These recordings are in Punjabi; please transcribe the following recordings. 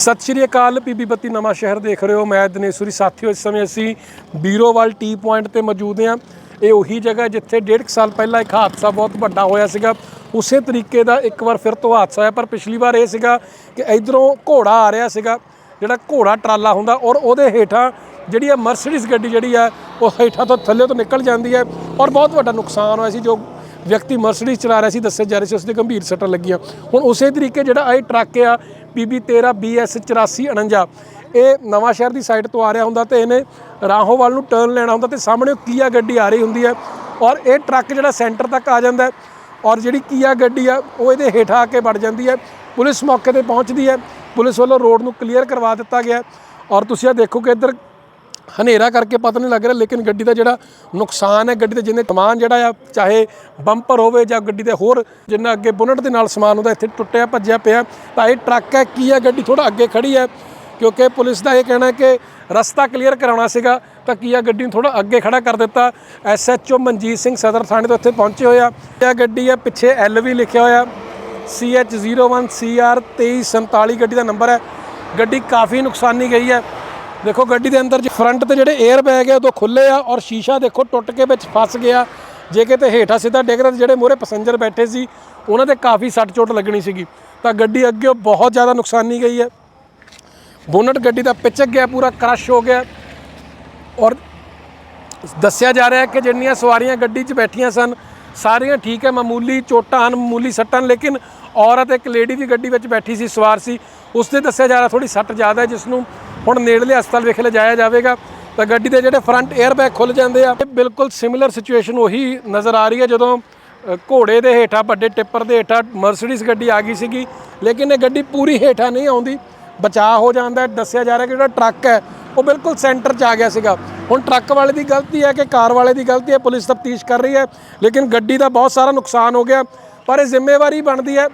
ਸਤਿ ਸ਼੍ਰੀ ਅਕਾਲ, ਪੀਬੀ ਬੱਤੀ ਨਵਾਂ ਸ਼ਹਿਰ ਦੇਖ ਰਹੇ ਹੋ। ਮੈਂ ਦਿਨੇਸ਼ਵਰੀ ਸਾਥੀਓ, ਇਸ ਸਮੇਂ ਅਸੀਂ ਬੀਰੋਵਾਲ ਟੀ ਪੁਆਇੰਟ ਤੇ ਮੌਜੂਦ ਹਾਂ। ਇਹ ਉਹੀ ਜਗ੍ਹਾ ਜਿੱਥੇ ਡੇਢ ਕੁ ਸਾਲ ਪਹਿਲਾਂ ਇੱਕ ਹਾਦਸਾ ਬਹੁਤ ਵੱਡਾ ਹੋਇਆ ਸੀਗਾ। ਉਸੇ ਤਰੀਕੇ ਦਾ ਇੱਕ ਵਾਰ ਫਿਰ ਤੋਂ ਹਾਦਸਾ ਹੋਇਆ, ਪਰ ਪਿਛਲੀ ਵਾਰ ਇਹ ਸੀਗਾ ਕਿ ਇਧਰੋਂ ਘੋੜਾ ਆ ਰਿਹਾ ਸੀਗਾ, ਜਿਹੜਾ ਘੋੜਾ ਟਰਾਲਾ ਹੁੰਦਾ ਔਰ ਉਹਦੇ ਹੇਠਾਂ ਜਿਹੜੀ ਆ ਮਰਸੀਡੀਜ਼ ਗੱਡੀ ਜਿਹੜੀ ਆ, ਉਹ ਹੇਠਾਂ ਤੋਂ ਥੱਲੇ ਤੋਂ ਨਿਕਲ ਜਾਂਦੀ ਹੈ ਔਰ ਬਹੁਤ ਵੱਡਾ ਨੁਕਸਾਨ ਹੋਇਆ ਸੀ, ਜੋ ਵਿਅਕਤੀ ਮਰਸੀਡੀਜ਼ ਚਲਾ ਰਿਹਾ ਸੀ, ਦੱਸਿਆ ਜਾ ਰਿਹਾ ਸੀ, ਉਸਦੇ ਗੰਭੀਰ ਸੱਟਾਂ ਲੱਗੀਆਂ। ਹੁਣ ਉਸੇ ਤਰੀਕੇ ਜਿਹੜਾ ਇਹ ਟਰੱਕ ਆ PB 13 BS 8449 ਇਹ ਨਵਾਂ ਸ਼ਹਿਰ ਦੀ ਸਾਈਡ ਤੋਂ ਆ ਰਿਹਾ ਹੁੰਦਾ ਤੇ ਇਹਨੇ ਰਾਹੋਵਾਲ ਨੂੰ ਟਰਨ ਲੈਣਾ ਹੁੰਦਾ ਤੇ ਸਾਹਮਣੇ ਉਹ ਕੀਆ ਗੱਡੀ ਆ ਰਹੀ ਹੁੰਦੀ ਹੈ ਔਰ ਇਹ ਟਰੱਕ ਜਿਹੜਾ ਸੈਂਟਰ ਤੱਕ ਆ ਜਾਂਦਾ ਹੈ ਔਰ ਜਿਹੜੀ ਕੀਆ ਗੱਡੀ ਆ, ਉਹ ਇਹਦੇ ਹੇਠਾਂ ਆ ਕੇ ਵੜ ਜਾਂਦੀ ਹੈ। ਪੁਲਿਸ ਮੌਕੇ ਤੇ ਪਹੁੰਚਦੀ ਹੈ। ਪੁਲਿਸ ਵੱਲੋਂ ਰੋਡ ਨੂੰ ਕਲੀਅਰ ਕਰਵਾ ਦਿੱਤਾ ਗਿਆ ਔਰ ਤੁਸੀਂ ਇਹ ਦੇਖੋ ਕਿ ਇੱਧਰ ਹਨੇਰਾ ਕਰਕੇ ਪਤਾ ਨਹੀਂ ਲੱਗ ਰਿਹਾ, ਲੇਕਿਨ ਗੱਡੀ ਦਾ ਜਿਹੜਾ ਨੁਕਸਾਨ ਹੈ, ਗੱਡੀ ਦੇ ਜਿੰਨੇ ਸਮਾਨ ਜਿਹੜਾ ਆ, ਚਾਹੇ ਬੰਪਰ ਹੋਵੇ ਜਾਂ ਗੱਡੀ ਦੇ ਹੋਰ ਜਿੰਨਾ ਅੱਗੇ ਬੁਨਟ ਦੇ ਨਾਲ ਸਮਾਨ ਹੁੰਦਾ, ਇੱਥੇ ਟੁੱਟਿਆ, ਭੱਜਿਆ ਪਿਆ ਤਾਂ ਇਹ ਟਰੱਕ ਹੈ, ਕੀ ਹੈ, ਗੱਡੀ ਥੋੜਾ ਅੱਗੇ ਖੜੀ ਹੈ, ਕਿਉਂਕਿ ਪੁਲਿਸ ਦਾ ਇਹ ਕਹਿਣਾ ਕਿ ਰਸਤਾ ਕਲੀਅਰ ਕਰਾਉਣਾ ਸੀਗਾ, ਤਾਂ ਕੀਆ ਗੱਡੀ ਨੂੰ ਥੋੜਾ ਅੱਗੇ ਖੜਾ ਕਰ ਦਿੱਤਾ, ਐਸਐਚਓ ਮਨਜੀਤ ਸਿੰਘ ਸਦਰ ਥਾਣੇ ਤੋਂ ਇੱਥੇ ਪਹੁੰਚੇ ਹੋਇਆ ਇਹ ਗੱਡੀ ਹੈ, ਪਿੱਛੇ ਐਲ ਵੀ ਲਿਖਿਆ ਹੋਇਆ CH01CR 2347 ਗੱਡੀ ਦਾ ਨੰਬਰ ਹੈ, ਗੱਡੀ ਕਾਫੀ ਨੁਕਸਾਨੀ ਗਈ ਹੈ ਦੇਖੋ ਗੱਡੀ ਦੇ ਅੰਦਰ ਫਰੰਟ ਤੇ ਜਿਹੜੇ 에ਅਰ ਬੈਗ ਹੈ ਉਹ ਤੋਂ ਖੁੱਲੇ ਆ ਔਰ ਸ਼ੀਸ਼ਾ ਦੇਖੋ ਟੁੱਟ ਕੇ ਵਿੱਚ ਫਸ ਗਿਆ। ਜੇ ਕਿਤੇ ਹੇਠਾਂ ਸਿੱਧਾ ਡਿੱਗਦਾ ਰਿਹਾ ਜਿਹੜੇ ਮੋਰੇ ਪੈਸੇਂਜਰ ਬੈਠੇ ਸੀ ਉਹਨਾਂ ਤੇ ਕਾਫੀ ਸੱਟ ਚੋਟ ਲੱਗਣੀ ਸੀਗੀ। ਤਾਂ ਗੱਡੀ ਅੱਗੇ ਬਹੁਤ ਜ਼ਿਆਦਾ ਨੁਕਸਾਨੀ ਗਈ ਹੈ। ਬੋਨਟ ਗੱਡੀ ਦਾ ਪਿਚਕ ਗਿਆ ਪੂਰਾ ਕ੍ਰਸ਼ ਹੋ ਗਿਆ। ਔਰ ਦੱਸਿਆ ਜਾ ਰਿਹਾ ਹੈ ਕਿ ਜਿੰਨੀਆਂ ਸਵਾਰੀਆਂ ਗੱਡੀ 'ਚ ਬੈਠੀਆਂ ਸਨ ਸਾਰੀਆਂ ਠੀਕ ਹੈ ਮਾਮੂਲੀ ਚੋਟਾਂ ਹਨ ਮਾਮੂਲੀ ਸੱਟਾਂ ਹਨ, ਲੇਕਿਨ ਔਰਤ ਇੱਕ ਲੇਡੀ ਵੀ ਗੱਡੀ ਵਿੱਚ ਬੈਠੀ ਸੀ ਸਵਾਰ ਸੀ। ਉਸ ਤੇ ਦੱਸਿਆ ਜਾ ਰਿਹਾ ਥੋੜੀ ਸੱਟ ਜ਼ਿਆਦਾ ਹੈ ਜਿਸ ਨੂੰ ਹੁਣ ਨੇੜਲੇ ਹਸਪਤਾਲ ਵਿਖੇ ਲਿਜਾਇਆ ਜਾਵੇਗਾ, ਤਾਂ ਗੱਡੀ ਦੇ ਜਿਹੜੇ ਫਰੰਟ 에ਅਰ ਬੈਗ ਖੁੱਲ ਜਾਂਦੇ ਆ। ਇਹ ਬਿਲਕੁਲ ਸਿਮਿਲਰ ਸਿਚੁਏਸ਼ਨ ਉਹੀ ਨਜ਼ਰ ਆ ਰਹੀ ਹੈ ਜਦੋਂ ਘੋੜੇ ਦੇ ਹੇਠਾਂ, ਵੱਡੇ ਟਿੱਪਰ ਦੇ ਹੇਠਾਂ ਮਰਸੀਡੀਜ਼ ਗੱਡੀ ਆ ਗਈ ਸੀਗੀ। ਲੇਕਿਨ ਇਹ ਗੱਡੀ ਪੂਰੀ ਹੇਠਾਂ ਨਹੀਂ ਆਉਂਦੀ। ਬਚਾਅ ਹੋ ਜਾਂਦਾ, ਦੱਸਿਆ ਜਾ ਰਿਹਾ ਕਿ ਜਿਹੜਾ ਟਰੱਕ ਹੈ, ਉਹ ਬਿਲਕੁਲ ਸੈਂਟਰ 'ਚ ਆ ਗਿਆ ਸੀਗਾ। ਹੁਣ ਟਰੱਕ ਵਾਲੇ ਦੀ ਗਲਤੀ ਹੈ ਕਿ ਕਾਰ ਵਾਲੇ ਦੀ ਗਲਤੀ ਹੈ, ਪੁਲਿਸ ਤਫਤੀਸ਼ ਕਰ ਰਹੀ ਹੈ, ਲੇਕਿਨ ਗੱਡੀ ਦਾ ਬਹੁਤ ਸਾਰਾ ਨੁਕਸਾਨ ਹੋ ਗਿਆ। ਪਰ ਇਹ ਜ਼ਿੰਮੇਵਾਰੀ ਬਣਦੀ ਹੈ,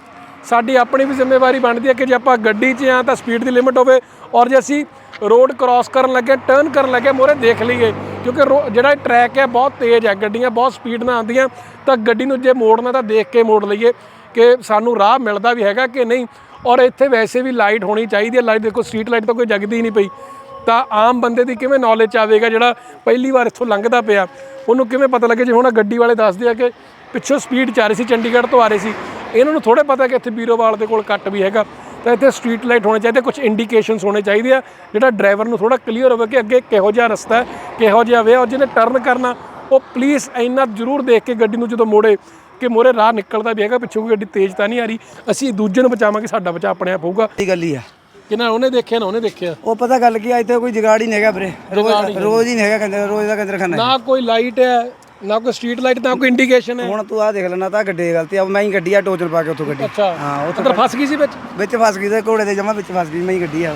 ਸਾਡੀ ਆਪਣੀ ਵੀ ਜ਼ਿੰਮੇਵਾਰੀ ਬਣਦੀ ਹੈ ਕਿ ਜੇ ਆਪਾਂ ਗੱਡੀ 'ਚ ਆ ਤਾਂ ਸਪੀਡ ਦੀ ਲਿਮਿਟ ਹੋਵੇ, ਔਰ ਜੇ ਅਸੀਂ ਰੋਡ ਕ੍ਰਾਸ ਕਰਨ ਲੱਗੇ ਟਰਨ ਕਰਨ ਲੱਗੇ, ਮੋਰੇ ਦੇਖ ਲਈਏ। ਕਿਉਂਕਿ ਰੋ- ਜਿਹੜਾ ਟਰੈਕ ਹੈ, ਬਹੁਤ ਤੇਜ਼ ਹੈ, ਗੱਡੀਆਂ ਬਹੁਤ ਸਪੀਡ ਨਾਲ ਆਉਂਦੀਆਂ, ਤਾਂ ਗੱਡੀ ਨੂੰ ਜੇ ਮੋੜਨਾ ਤਾਂ ਦੇਖ ਕੇ ਮੋੜ ਲਈਏ ਕਿ ਸਾਨੂੰ ਰਾਹ ਮਿਲਦਾ ਵੀ ਹੈਗਾ ਕਿ ਨਹੀਂ। ਔਰ ਇੱਥੇ ਵੈਸੇ ਵੀ ਲਾਈਟ ਹੋਣੀ ਚਾਹੀਦੀ ਹੈ ਲਾਈਟ ਦੇਖੋ ਸਟਰੀਟ ਲਾਈਟ ਤਾਂ ਕੋਈ ਜਗਦੀ ਨਹੀਂ ਪਈ। ਤਾਂ ਆਮ ਬੰਦੇ ਦੀ ਕਿਵੇਂ ਨੌਲੇਜ ਆਵੇਗਾ ਜਿਹੜਾ ਪਹਿਲੀ ਵਾਰ ਇੱਥੋਂ ਲੰਘਦਾ ਪਿਆ? ਉਹਨੂੰ ਕਿਵੇਂ ਪਤਾ ਲੱਗੇ? ਜੇ ਹੁਣ ਗੱਡੀ ਵਾਲੇ ਦੱਸਦੇ ਆ ਕਿ ਪਿੱਛੋਂ ਸਪੀਡ ਚ ਆ ਰਹੀ ਸੀ, ਚੰਡੀਗੜ੍ਹ ਤੋਂ ਆ ਰਹੀ ਸੀ, ਇਹਨਾਂ ਨੂੰ ਥੋੜੇ ਪਤਾ ਕਿ ਇੱਥੇ ਬੀਰੋਵਾਲ ਦੇ ਕੋਲ ਕੱਟ ਵੀ ਹੈਗਾ। ਤਾਂ ਇੱਥੇ ਸਟਰੀਟ ਲਾਈਟ ਹੋਣੇ ਚਾਹੀਦੇ ਕੁਝ ਇੰਡੀਕੇਸ਼ਨਸ ਹੋਣੇ ਚਾਹੀਦੇ ਆ ਜਿਹੜਾ ਡਰਾਈਵਰ ਨੂੰ ਥੋੜਾ ਕਲੀਅਰ ਹੋਵੇ ਕਿ ਅੱਗੇ ਕਿਹੋ ਜਿਹਾ ਰਸਤਾ ਹੈ ਕਿਹੋ ਜਿਹਾ ਵੇ ਔਰ ਜਿਹਨੇ ਟਰਨ ਕਰਨਾ ਉਹ ਪਲੀਜ਼ ਇੰਨਾ ਜ਼ਰੂਰ ਦੇਖ ਕੇ ਗੱਡੀ ਨੂੰ ਜਦੋਂ ਮੋੜੇ ਕਿ ਮੋਰੇ ਰਾਹ ਨਿਕਲਦਾ ਵੀ ਹੈਗਾ ਪਿੱਛੋਂ ਕੋਈ ਗੱਡੀ ਤੇਜ਼ ਤਾਂ ਨਹੀਂ ਆ ਰਹੀ ਅਸੀਂ ਦੂਜੇ ਨੂੰ ਬਚਾਵਾਂਗੇ ਸਾਡਾ ਬਚਾ ਆਪਣੇ ਆਪ ਹੋਊਗਾ। ਦੀ ਗੱਲ ਹੀ ਆ। ਕਿਨਾਂ ਉਹਨੇ ਦੇਖਿਆ ਨਾ ਉਹਨੇ ਦੇਖਿਆ। ਉਹ ਪਤਾ ਗੱਲ ਕੀ ਆ ਇੱਥੇ ਕੋਈ ਜਗਾੜ ਹੀ ਨਹੀਂ ਹੈਗਾ ਵੀਰੇ। ਰੋਜ਼ ਰੋਜ਼ ਹੀ ਨਹੀਂ ਹੈਗਾ ਕਹਿੰਦੇ ਰੋਜ਼ ਦਾ ਕੰਦਰ ਖਾਨਾ ਨਾ ਕੋਈ ਲਾਈਟ ਹੈ ਨਾ ਕੋਈ ਸਟਰੀਟ ਲਾਈਟ ਨਾ ਕੋਈ ਇੰਡੀਕੇਸ਼ਨ ਹੈ? ਹੁਣ ਤੂੰ ਆ ਦੇਖ ਲੈਣਾ ਤਾਂ ਗੱਡੀ ਦੀ ਗਲਤੀ ਆ ਮੈਂ ਹੀ ਗੱਡੀ ਆ ਟੋਚਲ ਪਾ ਕੇ ਉੱਥੋਂ ਗੱਡੀ। ਅੱਛਾ। ਹਾਂ ਉੱਥੋਂ ਅੰਦਰ ਫਸ ਗਈ ਸੀ ਵਿੱਚ? ਵਿੱਚ ਫਸ ਗਈ ਤੇ ਘੋੜੇ ਦੇ ਜਮਾ ਵਿੱਚ ਫਸ ਗਈ ਮੈਂ ਹੀ ਗੱਡੀ ਆ।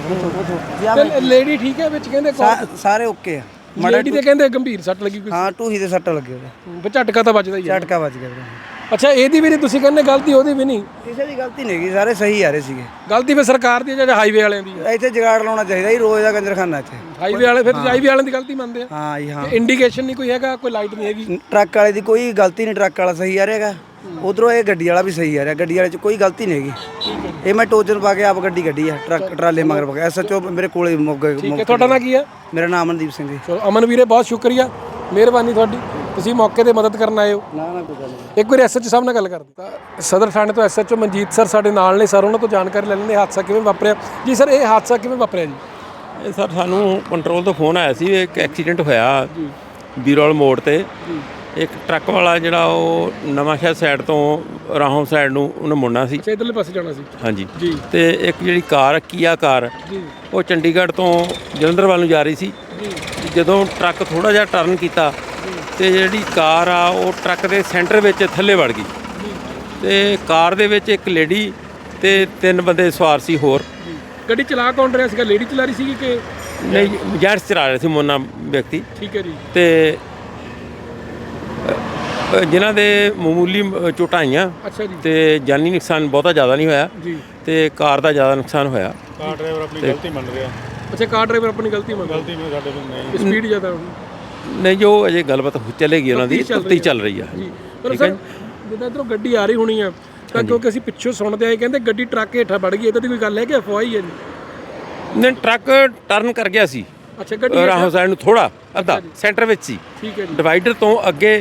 ਤੇ ਲੇਡੀ ਠੀਕ ਹੈ ਵਿੱਚ ਕਹਿੰਦੇ ਸਾਰੇ ਓਕੇ ਆ। ਲੇਡੀ ਤੇ ਕਹਿੰਦੇ ਗੰਭੀਰ ਸੱਟ ਲੱਗੀ ਕੋਈ? ਹਾਂ ਟੂਹੀ ਦੇ ਸੱਟ ਲੱਗੇ ਉਹਦੇ। ਵੀ ਝਟਕਾ ਤਾਂ ਵੱਜਦਾ ਹੀ ਹੈ ਝਟਕਾ ਵੱਜ ਗਿਆ ਵੀਰੇ ਅੱਛਾ ਇਹਦੀ ਵੀ ਨਹੀਂ ਤੁਸੀਂ ਕਹਿੰਦੇ ਗਲਤੀ ਉਹਦੀ ਵੀ ਨਹੀਂ? ਕਿਸੇ ਦੀ ਗਲਤੀ ਨਹੀਂ ਹੈਗੀ ਸਾਰੇ ਸਹੀ ਆ ਰਹੇ ਸੀਗੇ। ਗਲਤੀ ਫਿਰ ਸਰਕਾਰ ਦੀ ਹੈ ਜਾਂ ਹਾਈਵੇ ਵਾਲਿਆਂ ਦੀ ਹੈ? ਇੱਥੇ ਜਗਾੜ ਲਾਉਣਾ ਚਾਹੀਦਾ ਹੀ ਰੋਜ਼ ਦਾ ਕੰਦਰ ਖਾਨਾ ਇੱਥੇ। ਹਾਈਵੇ ਵਾਲੇ ਫਿਰ ਹਾਈਵੇ ਵਾਲਿਆਂ ਦੀ ਗਲਤੀ ਮੰਨਦੇ ਆ? ਹਾਂ ਜੀ ਹਾਂ। ਇੰਡੀਕੇਸ਼ਨ ਨਹੀਂ ਕੋਈ ਹੈਗਾ ਕੋਈ ਲਾਈਟ ਨਹੀਂ ਹੈਗੀ? ਟਰੱਕ ਵਾਲੇ ਦੀ ਕੋਈ ਗਲਤੀ ਨਹੀਂ ਟਰੱਕ ਵਾਲਾ ਸਹੀ ਆ ਰਿਹਾ ਹੈਗਾ। ਉਧਰੋਂ ਇਹ ਗੱਡੀ ਵਾਲਾ ਵੀ ਸਹੀ ਆ ਰਿਹਾ ਗੱਡੀ ਵਾਲੇ 'ਚ ਕੋਈ ਗਲਤੀ ਨਹੀਂ ਹੈਗੀ। ਇਹ ਮੈਂ ਟੋਚਨ ਪਾ ਕੇ ਆਪ ਗੱਡੀ ਕੱਢੀ ਆ ਟਰੱਕ ਟਰਾਲੇ ਮਗਰ ਪਾ ਕੇ। ਐਸਐਚਓ ਮੇਰੇ ਕੋਲੇ ਮੋਗੇ ਠੀਕ ਹੈ ਤੁਹਾਡਾ ਨਾਂ ਕੀ ਹੈ ਮੇਰਾ ਨਾਮ ਅਮਨਦੀਪ ਸਿੰਘ ਜੀ। ਚਲੋ ਅਮਨ ਵੀਰੇ ਬਹੁਤ ਸ਼ੁਕਰੀਆ ਮਿਹਰਬਾਨੀ ਤੁਹਾਡੀ। ਤੁਸੀਂ ਮੌਕੇ ਤੇ ਮਦਦ ਕਰਨ ਆਏ ਹੋ? ਨਾ ਨਾ ਕੋਈ ਗੱਲ ਨਹੀਂ। ਇੱਕ ਵਾਰੀ ਐਸਐਚ ਸਾਹਿਬ ਨਾਲ ਗੱਲ ਕਰਦੇ ਤਾਂ ਸਦਰ ਥਾਣੇ ਤੋਂ ਐਸਐਚਓ ਮਨਜੀਤ ਸਰ ਸਾਡੇ ਨਾਲ ਨੇ। ਸਰ ਉਹਨਾਂ ਤੋਂ ਜਾਣਕਾਰੀ ਲੈ ਲੈਂਦੇ ਹਾਦਸਾ ਕਿਵੇਂ ਵਾਪਰਿਆ? ਜੀ ਸਰ ਇਹ ਹਾਦਸਾ ਕਿਵੇਂ ਵਾਪਰਿਆ ਜੀ? ਇਹ ਸਰ ਸਾਨੂੰ ਕੰਟਰੋਲ ਤੋਂ ਫੋਨ ਆਇਆ ਸੀ ਵੀ ਇੱਕ ਐਕਸੀਡੈਂਟ ਹੋਇਆ ਬੀਰੋਲ ਮੋੜ ਤੇ। ਇੱਕ ਟਰੱਕ ਵਾਲਾ ਜਿਹੜਾ ਉਹ ਨਵਾਂ ਸ਼ਹਿਰ ਸਾਈਡ ਤੋਂ ਰਾਹੋਂ ਸਾਈਡ ਨੂੰ ਉਹਨੇ ਮੁੜਨਾ ਸੀ। ਅੱਛਾ ਇਧਰਲੇ ਪਾਸੇ ਜਾਣਾ ਸੀ? ਹਾਂਜੀ। ਜੀ। ਤੇ ਇੱਕ ਜਿਹੜੀ ਕਾਰ ਕੀਆ ਕਾਰ ਜੀ। ਉਹ ਚੰਡੀਗੜ੍ਹ ਤੋਂ ਜਲੰਧਰ ਵੱਲ ਨੂੰ ਜਾ ਰਹੀ ਸੀ। ਜੀ। ਜਦੋਂ ਟਰੱਕ ਥੋੜਾ ਜਿਹਾ ਟਰਨ ਕੀਤਾ ਤੇ ਜਿਹੜੀ ਕਾਰ ਆ ਉਹ ਟਰੱਕ ਦੇ ਸੈਂਟਰ ਵਿੱਚ ਥੱਲੇ ਵੜ ਗਈ। ਤੇ ਕਾਰ ਦੇ ਵਿੱਚ ਇੱਕ ਲੇਡੀ ਤੇ ਤਿੰਨ ਬੰਦੇ ਸਵਾਰ ਸੀ ਹੋਰ। ਗੱਡੀ ਚਲਾ ਕੌਣ ਰਿਹਾ ਸੀਗਾ? ਲੇਡੀ ਚਲਾ ਰਹੀ ਸੀਗੀ ਕਿ ਨਹੀਂ ਜੈਂਟਸ ਚਲਾ ਰਹੇ ਸੀ ਮੋਨਾ ਵਿਅਕਤੀ। ਠੀਕ ਹੈ ਜੀ। ਤੇ ਜਿਨ੍ਹਾਂ ਦੇ ਮਾਮੂਲੀ ਚੋਟਾਂ ਆਈਆਂ ਅੱਛਾ ਜੀ। ਤੇ ਜਾਨੀ ਨੁਕਸਾਨ ਬਹੁਤਾ ਜ਼ਿਆਦਾ ਨਹੀਂ ਹੋਇਆ ਜੀ। ਤੇ ਕਾਰ ਦਾ ਜ਼ਿਆਦਾ ਨੁਕਸਾਨ ਹੋਇਆ। ਕਾਰ ਡਰਾਈਵਰ ਆਪਣੀ ਗਲਤੀ ਮੰਨ ਰਿਹਾ। ਅੱਛਾ ਕਾਰ ਡਰਾਈਵਰ ਆਪਣੀ ਗਲਤੀ ਮੰਨਦਾ ਗਲਤੀ ਮੈਂ ਸਾਡੇ ਕੋਲ ਨਹੀਂ ਸਪੀਡ ਜ਼ਿਆਦਾ ਹੋਣੀ ਨਹੀਂ ਜੋ ਅਜੇ ਗੱਲਬਾਤ ਹੋ- ਚੱਲੇਗੀ ਉਹਨਾਂ ਦੀ ਤਫਤੀ ਚੱਲ ਰਹੀ ਆ ਜੀ। ਪਰ ਸਰ ਜਿੱਦਾਂ ਇਧਰੋਂ ਗੱਡੀ ਆ ਰਹੀ ਹੋਣੀ ਆ ਤਾਂ ਕਿਉਂਕਿ ਅਸੀਂ ਪਿੱਛੋਂ ਸੁਣਦੇ ਆਏ ਕਹਿੰਦੇ ਗੱਡੀ ਟਰੱਕ ਹੇਠਾਂ ਵੜ ਗਈ ਇਦਾਂ ਦੀ ਕੋਈ ਗੱਲ ਹੈ ਕਿ ਅਫਵਾਹ ਹੀ ਹੈ ਜੀ? ਨੇ ਟਰੱਕ ਟਰਨ ਕਰ ਗਿਆ ਸੀ। ਅੱਛਾ ਗੱਡੀ ਰਾਹੋਂ ਸਾਈਡ ਨੂੰ ਥੋੜਾ ਅੱਧਾ ਸੈਂਟਰ ਵਿੱਚ ਸੀ ਠੀਕ ਹੈ ਜੀ। ਡਿਵਾਈਡਰ ਤੋਂ ਅੱਗੇ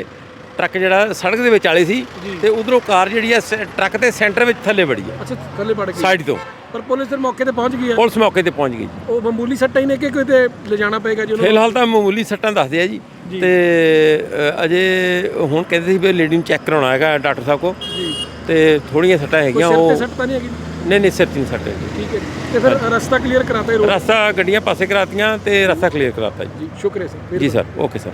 ਟਰੱਕ ਜਿਹੜਾ ਸੜਕ ਦੇ ਵਿੱਚ ਆਲੇ ਸੀ ਤੇ ਉਧਰੋਂ ਕਾਰ ਜਿਹੜੀ ਆ ਟਰੱਕ ਦੇ ਸੈਂਟਰ ਵਿੱਚ ਥੱਲੇ ਵੜੀ ਆ ਅੱਛਾ ਥੱਲੇ ਵੜ ਗਈ। ਸਾਈਡ ਤੋਂ। ਪਰ ਪੁਲਿਸ ਦੇ ਮੌਕੇ ਤੇ ਪਹੁੰਚ ਗਈ ਹੈ? ਪੁਲਿਸ ਮੌਕੇ ਤੇ ਪਹੁੰਚ ਗਈ ਉਹ ਮਾਮੂਲੀ ਸੱਟਾਂ ਹੀ ਨੇ ਕਿ ਕੋਈ ਤੇ ਲਿਜਾਣਾ ਪਏਗਾ ਜੀ ਉਹਨੂੰ ਫਿਲਹਾਲ ਤਾਂ ਮਾਮੂਲੀ ਸੱਟਾਂ ਦੱਸਦੇ ਆ ਜੀ। ਤੇ ਅ, ਅਜੇ ਹੁਣ ਕਹਿੰਦੇ ਸੀ ਵੀ ਲੇਡੀ ਨੂੰ ਚੈੱਕ ਕਰਾਉਣਾ ਹੈਗਾ ਡਾਕਟਰ ਸਾਹਿਬ ਕੋ ਜੀ। ਤੇ ਥੋੜੀਆਂ ਸੱਟਾਂ ਕੋਈ ਹੈਗੀਆਂ ਸਿਰ ਤੇ ਉਹ ਸੱਟ ਤਾਂ ਨਹੀਂ ਹੈਗੀ? ਨਹੀਂ ਨਹੀਂ ਸਿਰ 'ਚ ਨਹੀਂ ਸੱਟ ਹੈਗੀ। ਠੀਕ ਹੈ ਜੀ। ਤੇ ਫਿਰ ਰਸਤਾ ਕਲੀਅਰ ਕਰਾਤਾ ਹੀ ਰੋਡ ਰਸਤਾ ਗੱਡੀਆਂ ਪਾਸੇ ਕਰਾਤੀਆਂ ਤੇ ਰਸਤਾ ਕਲੀਅਰ ਕਰਾਤਾ ਜੀ। ਜੀ ਸ਼ੁਕਰੀਆ ਸਰ। ਜੀ ਸਰ ਓਕੇ ਸਰ।